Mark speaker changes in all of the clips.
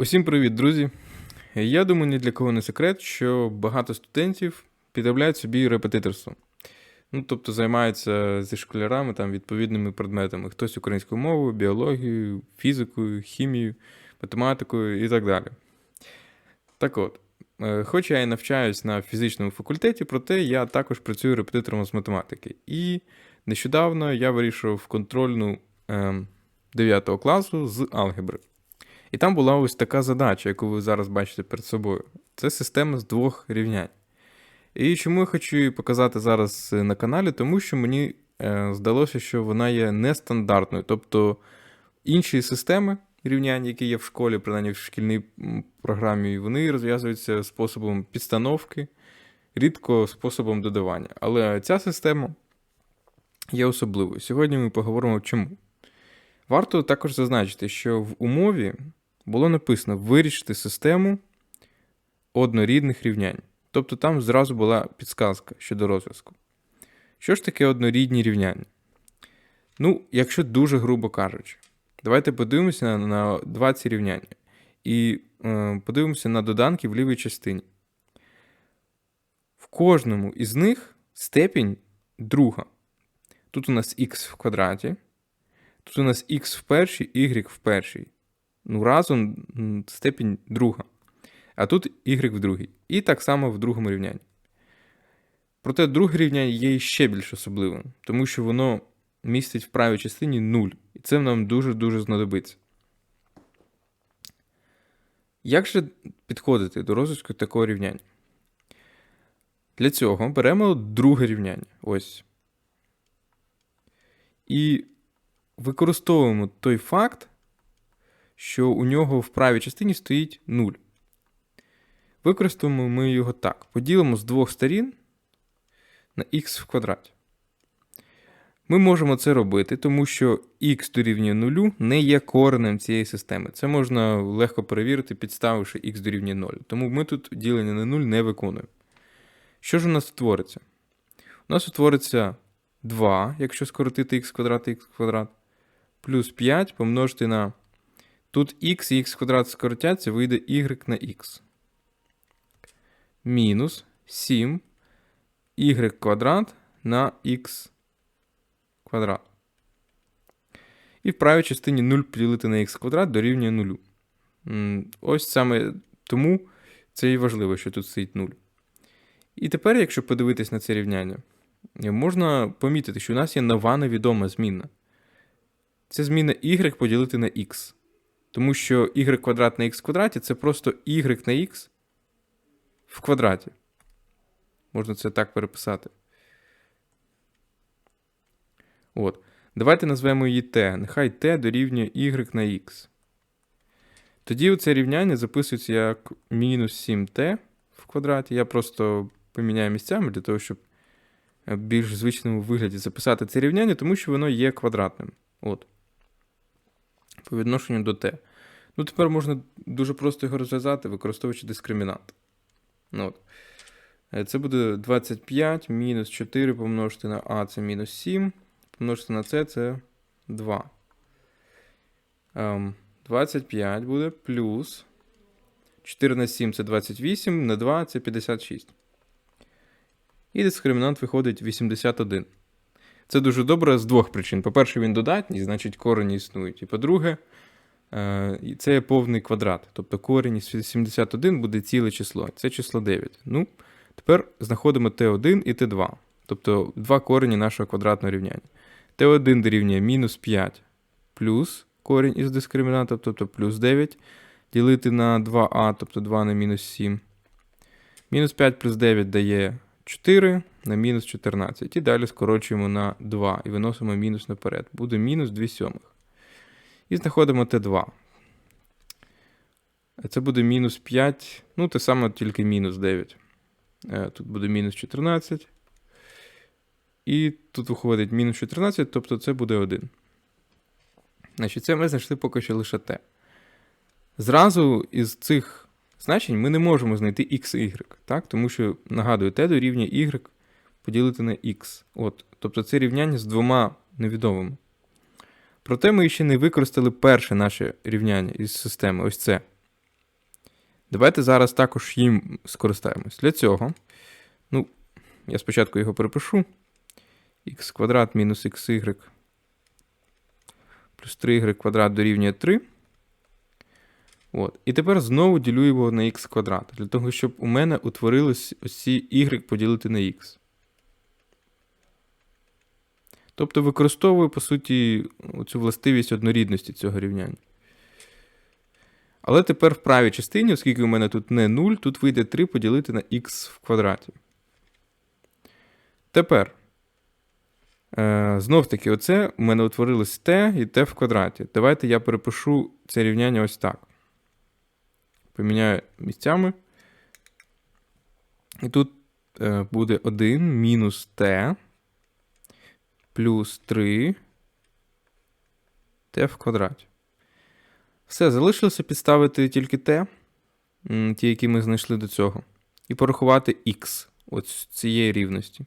Speaker 1: Усім привіт, друзі! Я думаю, ні для кого не секрет, що багато студентів підробляють собі репетиторство. Ну, тобто займаються зі школярами там, відповідними предметами. Хтось українською мовою, біологією, фізикою, хімією, математикою і так далі. Так от, е, хоч я і навчаюсь на фізичному факультеті, проте я також працюю репетитором з математики. І нещодавно я вирішив контрольну ем, 9 класу з алгебри. І там була ось така задача, яку ви зараз бачите перед собою. Це система з двох рівнянь. І чому я хочу її показати зараз е, на каналі? Тому що мені е, здалося, що вона є нестандартною. Тобто інші системи рівнянь, які є в школі, принаймні в шкільній програмі, вони розв'язуються способом підстановки, рідко способом додавання. Але ця система є особливою. Сьогодні ми поговоримо чому. Варто також зазначити, що в умові було написано вирішити систему однорідних рівнянь. Тобто там зразу була підсказка щодо розв'язку. Що ж таке однорідні рівняння? Ну, якщо дуже грубо кажучи, давайте подивимося на, два ці рівняння. І е, подивимося на доданки в лівій частині. В кожному із них степінь друга. Тут у нас х в квадраті, тут у нас х в першій, y в першій. Ну, разом степінь друга. А тут y в другій. І так само в другому рівнянні. Проте друге рівняння є ще більш особливим, тому що воно містить в правій частині 0. І це нам дуже-дуже знадобиться. Як же підходити до розвитку такого рівняння? Для цього беремо друге рівняння. Ось. І використовуємо той факт, що у нього в правій частині стоїть 0. Використаємо ми його так. Поділимо з двох сторін на х в квадраті. Ми можемо це робити, тому що х дорівнює 0 не є коренем цієї системи. Це можна легко перевірити, підставивши х дорівнює 0. Тому ми тут ділення на 0 не виконуємо. Що ж у нас утвориться? У нас утвориться 2, якщо скоротити х квадрат і х квадрат, плюс 5 помножити на. Тут х і х квадрат скоротяться, вийде y на х. Мінус 7 y квадрат на х квадрат. І в правій частині 0 поділити на х квадрат дорівнює 0. Ось саме тому це і важливо, що тут стоїть 0. І тепер, якщо подивитись на це рівняння, можна помітити, що у нас є нова невідома змінна. Це зміна y поділити на x. Тому що y квадрат на x квадраті це просто y на x в квадраті. Можна це так переписати. От. Давайте назвемо її t. Нехай t дорівнює y на x. Тоді це рівняння записується як мінус 7t в квадраті. Я просто поміняю місцями для того, щоб в більш звичному вигляді записати це рівняння, тому що воно є квадратним. От. По відношенню до t. Ну, тепер можна дуже просто його розв'язати, використовуючи дискримінант. Ну, от. Е, Це буде 25 мінус 4 помножити на а це мінус 7, помножити на С це 2. Ем, 25 буде плюс 4 на 7 це 28, на 2 це 56. І дискримінант виходить 81. Це дуже добре з двох причин. По-перше, він додатній, значить корені існують. І по-друге, е, це повний квадрат. Тобто корінь із 71 буде ціле число. Це число 9. Ну, тепер знаходимо t1 і t2. Тобто два корені нашого квадратного рівняння. t1 дорівнює мінус 5 плюс корінь із дискримінантом, тобто плюс 9, ділити на 2а, тобто 2 на мінус 7. Мінус 5 плюс 9 дає 4 на мінус 14. І далі скорочуємо на 2 і виносимо мінус наперед. Буде мінус 2 сьомих. І знаходимо Т2. Це буде мінус 5, ну те саме, тільки мінус 9. Е, Тут буде мінус 14. І тут виходить мінус 14, тобто це буде 1. Значить, це ми знайшли поки що лише Т. Зразу із цих значень ми не можемо знайти x і y, так? тому що, нагадую, t дорівнює y поділити на x. От, Тобто це рівняння з двома невідомими. Проте ми ще не використали перше наше рівняння із системи. Ось це. Давайте зараз також їм скористаємось. Для цього, ну, я спочатку його перепишу. х квадрат мінус xy плюс 3y квадрат дорівнює 3. От. І тепер знову ділю його на х квадрат, для того, щоб у мене утворилось ось ці y поділити на х. Тобто використовую, по суті, цю властивість однорідності цього рівняння. Але тепер в правій частині, оскільки у мене тут не 0, тут вийде 3 поділити на х в квадраті. Тепер. Е, знов таки, оце у мене утворилось t і t в квадраті. Давайте я перепишу це рівняння ось так. Поміняю місцями. І тут е, буде 1 мінус t плюс 3 t в квадраті. Все, залишилося підставити тільки t, ті, які ми знайшли до цього, і порахувати x от цієї рівності.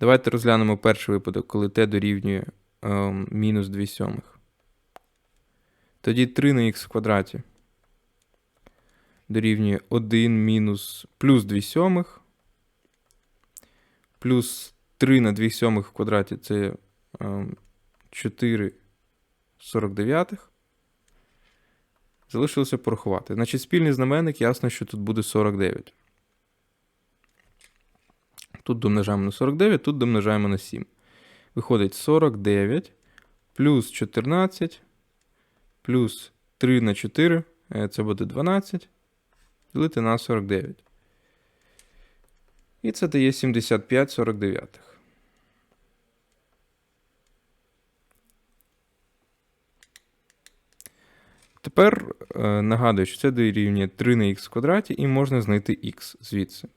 Speaker 1: Давайте розглянемо перший випадок, коли t дорівнює е, мінус 2 сьомих. Тоді 3 на х в квадраті дорівнює 1 мінус плюс 2 сьомих. Плюс 3 на 2 сьомих в квадраті це е, 4 49. Залишилося порахувати. Значить, спільний знаменник, ясно, що тут буде 49. Тут домножаємо на 49, тут домножаємо на 7. Виходить 49 плюс 14, плюс 3 на 4, це буде 12. Ділити на 49. І це дає 75 49. Тепер е, нагадую, що це дорівнює 3 на х квадраті, і можна знайти х звідси.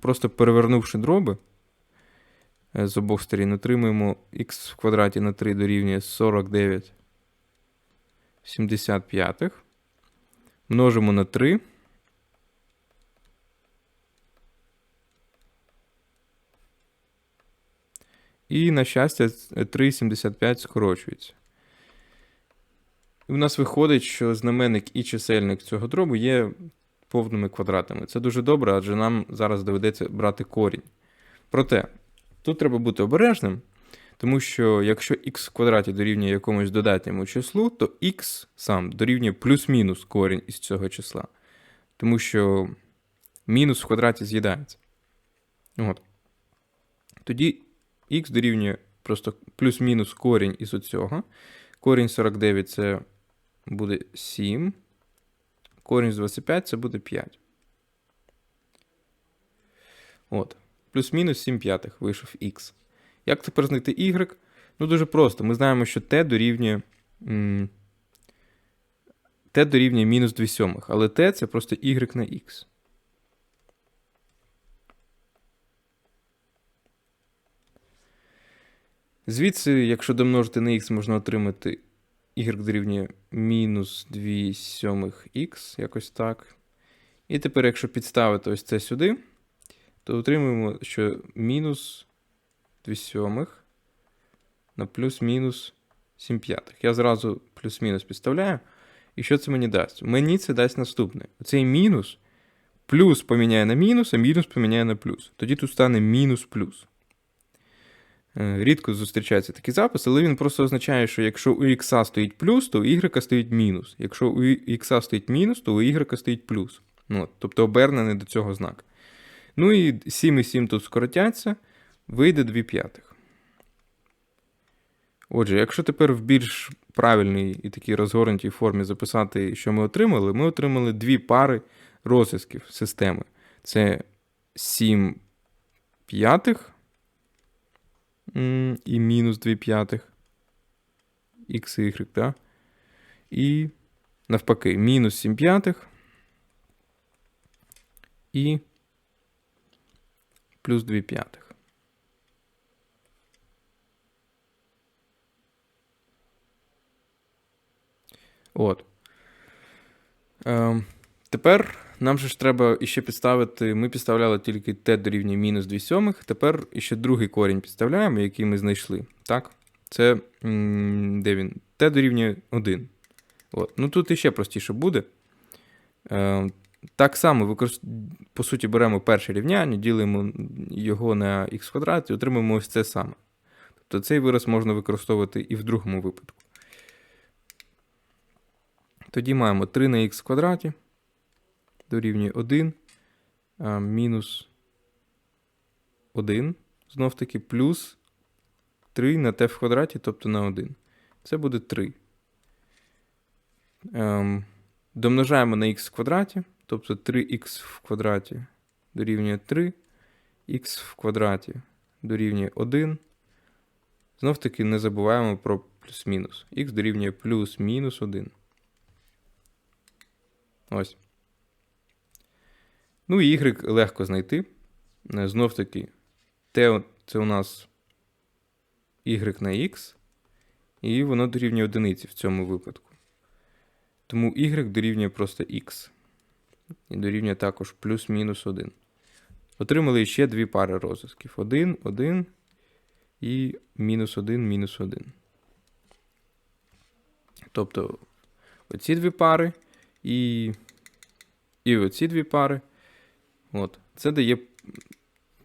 Speaker 1: Просто перевернувши дроби е, з обох сторін, отримуємо х в квадраті на 3 дорівнює 49 75. Множимо на 3. І, на щастя, 3,75 скорочується. І в нас виходить, що знаменник і чисельник цього дробу є повними квадратами. Це дуже добре, адже нам зараз доведеться брати корінь. Проте, тут треба бути обережним, тому що якщо х в квадраті дорівнює якомусь додатньому числу, то х сам дорівнює плюс-мінус корінь із цього числа. Тому що мінус в квадраті з'їдається. От. Тоді х дорівнює просто плюс-мінус корінь із оцього. Корінь 49 це буде 7. Корінь з 25 це буде 5. От. Плюс-мінус 7 п'ятих вийшов х. Як тепер знайти y? Ну, дуже просто. Ми знаємо, що t дорівнює. t дорівнює мінус 2 сьомих, але t це просто y на x. Звідси, якщо домножити на х, можна отримати y дорівнює мінус 2 сьомих х, якось так. І тепер, якщо підставити ось це сюди, то отримуємо, що мінус 2 сьомих на плюс-мінус 7 п'ятих. Я зразу плюс-мінус підставляю. І що це мені дасть? Мені це дасть наступне. Цей мінус плюс поміняє на мінус, а мінус поміняє на плюс. Тоді тут стане мінус плюс. Е, рідко зустрічається такий запис, але він просто означає, що якщо у х стоїть плюс, то у y стоїть мінус. Якщо у х стоїть мінус, то у y стоїть плюс. Ну, Тобто обернений до цього знак. Ну і 7 і 7 тут скоротяться, вийде 2 п'ятих. Отже, якщо тепер в більш правильній і такій розгорнутій формі записати, що ми отримали, ми отримали дві пари розв'язків системи. Це 7 п'ятих і мінус 2 п'ятих х y, так? І навпаки, мінус 7 п'ятих і плюс 2 п'ятих. От. Е, Тепер нам же ж треба іще підставити. Ми підставляли тільки t дорівнює мінус 2 сьомих. Тепер іще другий корінь підставляємо, який ми знайшли. Так? Це де він? t дорівнює 1. От. Ну Тут іще простіше буде. Е, Так само, по суті, беремо перше рівняння, ділимо його на х квадрат і отримаємо ось це саме. Тобто цей вираз можна використовувати і в другому випадку. Тоді маємо 3 на х квадраті дорівнює 1 а, мінус 1, знов таки, плюс 3 на t в квадраті, тобто на 1. Це буде 3. Ем, домножаємо на х в квадраті, тобто 3х в квадраті дорівнює 3, х в квадраті дорівнює 1. Знов таки не забуваємо про плюс-мінус. х дорівнює плюс-мінус 1. Ось. Ну і y легко знайти. Е, Знов таки, це у нас y на x, і воно дорівнює одиниці в цьому випадку. Тому y дорівнює просто x. І дорівнює також плюс-мінус 1. Отримали ще дві пари розв'язків. 1, 1 і мінус 1, мінус 1. Тобто оці дві пари і, і оці дві пари. От. Це дає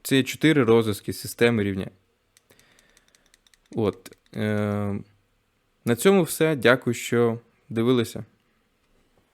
Speaker 1: це є 4 розв'язки системи рівнянь. От. Е, на цьому все. Дякую, що дивилися.